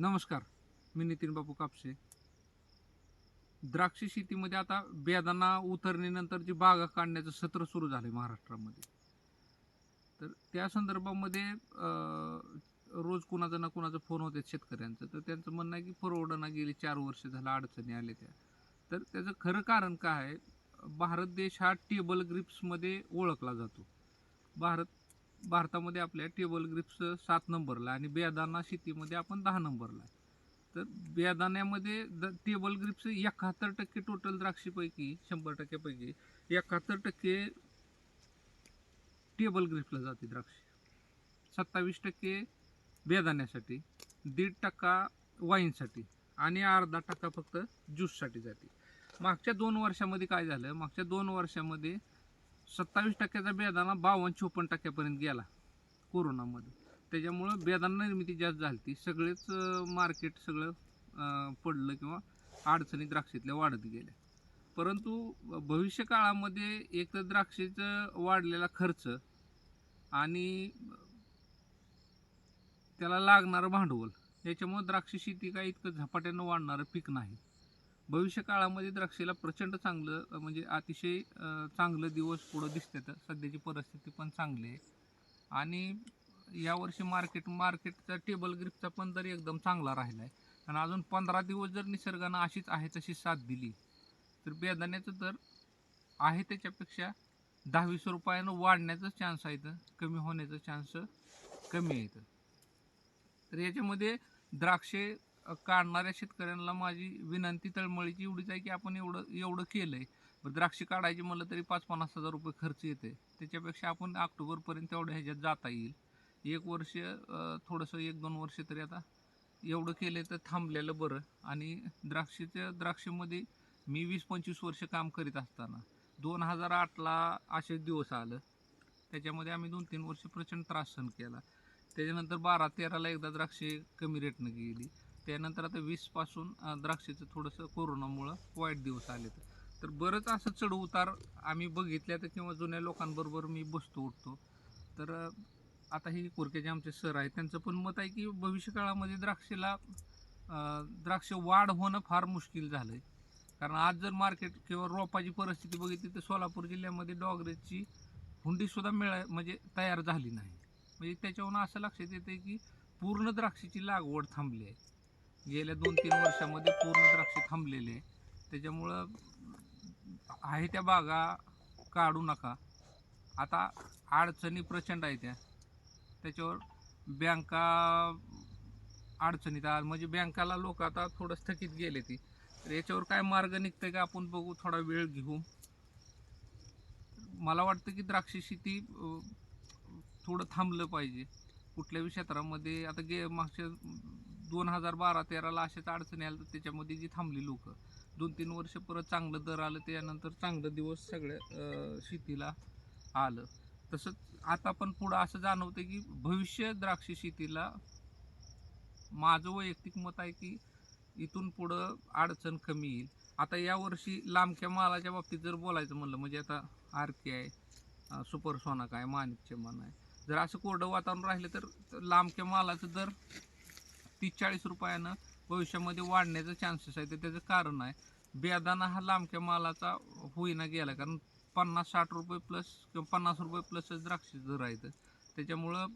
नमस्कार मी नितीन बापू कापसे. द्राक्ष शेतीमध्ये आता बेदाना उतरणीनंतर जी बागा काढण्याचं सत्र सुरू झालं महाराष्ट्रामध्ये. तर त्या संदर्भामध्ये रोज कुणाचा ना कुणाचा फोन होते शेतकऱ्यांचं. तर त्यांचं म्हणणं आहे की परवडना गेली चार वर्ष झालं अडचणी आल्या त्या. तर त्याचं खरं कारण काय आहे भारत देश हा टेबल ग्रिप्समध्ये ओळखला जातो. भारत भारतामध्ये आपल्या टेबल ग्रिप्स सात नंबरला आणि बेदाना शेतीमध्ये आपण दहा नंबरला तर बेदाण्यामध्ये द टेबल ग्रिप्स एकाहत्तर टक्के टोटल द्राक्षीपैकी शंभर टक्क्यापैकी एकाहत्तर टक्के टेबल ग्रिप्सला जाते द्राक्ष. सत्तावीस टक्के बेदाण्यासाठी दीड टक्का वाईनसाठी आणि अर्धा टक्का फक्त ज्यूससाठी जाते. मागच्या दोन वर्षामध्ये काय झालं? मागच्या दोन वर्षामध्ये सत्तावीस टक्क्याचा बेदाना बावन्न चोपन्न टक्क्यापर्यंत गेला कोरोनामध्ये. त्याच्यामुळं बेदाना निर्मिती जास्त झाली ती सगळेच मार्केट सगळं पडलं किंवा अडचणी द्राक्षातल्या वाढत गेल्या. परंतु भविष्यकाळामध्ये एक तर द्राक्षेचं वाढलेला खर्च आणि त्याला लागणारं भांडवल याच्यामुळं द्राक्ष शेती काय इतकं झपाट्यानं वाढणारं पीक नाही. भविष्य काळामध्ये द्राक्षेला प्रचंड चांगलं म्हणजे अतिशय चांगलं दिवस पुढं दिसतात सध्याची परिस्थिती पण चांगली आहे. आणि यावर्षी मार्केट मार्केटचा टेबल ग्रीपचा पण दर एकदम चांगला राहिला आहे आणि अजून पंधरा दिवस जर निसर्गानं अशीच आहे तशी साथ दिली तर बेदाण्याचं दर आहे त्याच्यापेक्षा दहावीस रुपयानं वाढण्याचं चान्स आहे कमी होण्याचं चान्स कमी आहे तर याच्यामध्ये द्राक्षे काढणाऱ्या शेतकऱ्यांना माझी विनंती तळमळीची एवढीच आहे की आपण एवढं एवढं केलं आहे द्राक्षे काढायची म्हणलं तरी पाच पन्नास हजार रुपये खर्च येते त्याच्यापेक्षा आपण ऑक्टोबरपर्यंत एवढ्या ह्याच्यात जाता येईल. एक वर्ष थोडंसं एक दोन वर्ष तरी आता एवढं केलं तर थांबलेलं बरं. आणि द्राक्षेच्या द्राक्षेमध्ये मी वीस पंचवीस वर्ष काम करीत असताना दोन हजार आठला असे दिवस आलं. त्याच्यामध्ये आम्ही दोन तीन वर्ष प्रचंड त्रास सहन केला. त्याच्यानंतर बारा तेराला एकदा द्राक्षे कमी रेटनं गेली. त्यानंतर आता वीसपासून द्राक्षाचं द्राक्षेचं थोडंसं कोरोनामुळं वाईट दिवस आले तर बरंच असं चढ उतार आम्ही बघितल्या तर किंवा जुन्या लोकांबरोबर मी बसतो उठतो. तर आता हे कुरक्याचे आमचे सर आहेत त्यांचं पण मत आहे की भविष्यकाळामध्ये द्राक्षेला द्राक्ष वाढ होणं फार मुश्किल झालं आहे कारण आज जर मार्केट किंवा रोपाची परिस्थिती बघितली तर सोलापूर जिल्ह्यामध्ये डॉगरेजची हुंडीसुद्धा मिळा म्हणजे तयार झाली नाही. म्हणजे त्याच्यावरून असं लक्षात येतं की पूर्ण द्राक्षाची लागवड थांबली आहे. गेल्या दोन तीन वर्षामध्ये पूर्ण द्राक्षे थांबलेले आहे त्याच्यामुळं आहे त्या बागा काढू नका. आता अडचणी प्रचंड आहे त्या. त्याच्यावर बँका अडचणीत आ- म्हणजे बँकाला लोक आता थोडं स्थगित गेले ती. तर याच्यावर काय मार्ग निघतं का आपण बघू थोडा वेळ घेऊ. मला वाटतं की द्राक्ष शेती थोडं थांबलं पाहिजे. कुठल्याही क्षेत्रामध्ये आता गे मागच्या दोन हजार बारा तेराला अशाच अडचणी आल्या तर त्याच्यामध्ये जी थांबली लोक. दोन तीन वर्ष परत चांगलं दर आलं त्यानंतर चांगलं दिवस सगळ्या शेतीला आलं. तसंच आता पण पुढं असं जाणवतं की भविष्य द्राक्ष शेतीला माझं वैयक्तिक मत आहे की इथून पुढं अडचण कमी येईल. आता यावर्षी लांबक्या मालाच्या बाबतीत जर बोलायचं म्हणलं म्हणजे आता आर के आहे सुपर सोनाक आहे माणिकचे मन आहे. जर असं कोरडं वातावरण राहिलं तर लांबक्या मालाचं दर तीस चाळीस रुपयानं भविष्यामध्ये वाढण्याचं चान्सेस आहे तर त्याचं कारण आहे बेदाना हा लांबक्या मालाचा होईना गेला. कारण पन्नास साठ रुपये प्लस किंवा पन्नास रुपये प्लसच द्राक्ष दर आहेत त्याच्यामुळं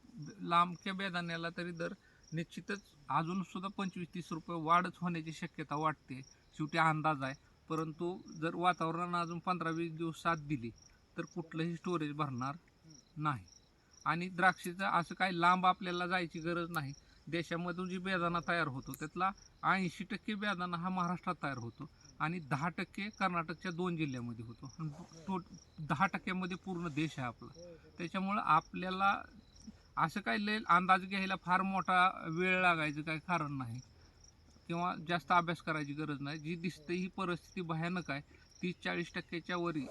लांबक्या बेदाण्याला तरी दर निश्चितच अजून सुद्धा पंचवीस तीस रुपये वाढच होण्याची शक्यता वाटते. शेवटी अंदाज आहे. परंतु जर वातावरणानं अजून पंधरा वीस दिवस साथ दिली तर कुठलंही स्टोरेज भरणार नाही. आणि द्राक्षेचं असं काही लांब आपल्याला जायची गरज नाही. देशामधून जी बेदाणा तयार होतो त्यातला ऐंशी टक्के बेदाणा हा महाराष्ट्रात तयार होतो आणि दहा टक्के कर्नाटकच्या दोन जिल्ह्यामध्ये होतो. तो दहा टक्क्यामध्ये पूर्ण देश आहे आपला. त्याच्यामुळं आपल्याला असं काही लय अंदाज घ्यायला फार मोठा वेळ लागायचं काही कारण नाही. किंवा जास्त अभ्यास करायची गरज नाही. जी दिसते ही परिस्थिती भयानक आहे. तीस चाळीस टक्क्याच्या वरी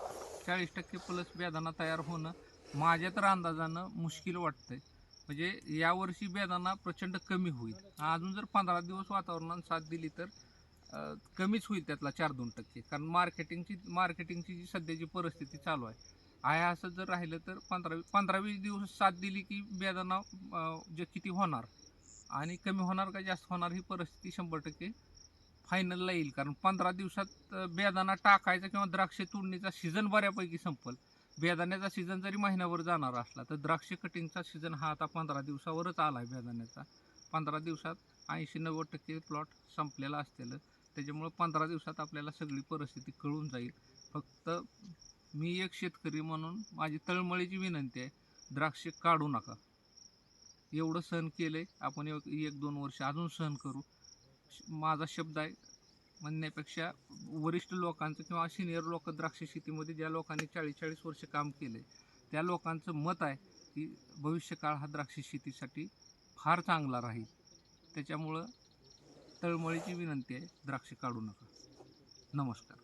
चाळीस टक्के प्लस बेदाणा तयार होणं माझ्या तर अंदाजानं मुश्किल वाटतंय. म्हणजे यावर्षी बेदाना प्रचंड कमी होईल. अजून जर पंधरा दिवस वातावरणानं साथ दिली तर कमीच होईल त्यातला चार दोन टक्के. कारण मार्केटिंगची मार्केटिंगची जी सध्याची परिस्थिती चालू आहे आहे असं जर राहिलं तर पंधरा पंधरा वीस दिवस साथ दिली की बेदाना जे किती होणार आणि कमी होणार का जास्त होणार ही परिस्थिती शंभर टक्के फायनलला येईल. कारण पंधरा दिवसात बेदाना टाकायचा किंवा द्राक्ष तोडणीचा सीझन बऱ्यापैकी संपल. बेदाण्याचा सीझन जरी महिन्यावर जाणार असला तर द्राक्ष कटिंगचा सीझन हा आता पंधरा दिवसावरच आला आहे बेदाण्याचा. पंधरा दिवसात ऐंशी नव्वद टक्के प्लॉट संपलेला असलेलं त्याच्यामुळं पंधरा दिवसात आपल्याला सगळी परिस्थिती कळून जाईल. फक्त मी एक शेतकरी म्हणून माझी तळमळीची विनंती आहे द्राक्ष काढू नका. एवढं सहन केलं आहे आपण एक एक दोन वर्ष अजून सहन करू. श- माझा शब्द आहे म्हणण्यापेक्षा वरिष्ठ लोकांचं किंवा सिनियर लोक द्राक्ष शेतीमध्ये ज्या लोकांनी चाळीस चाळीस वर्ष काम केले त्या लोकांचं मत आहे की भविष्यकाळ हा द्राक्ष शेतीसाठी फार चांगला राहील. त्याच्यामुळं तळमळीची विनंती आहे द्राक्ष काढू नका. नमस्कार.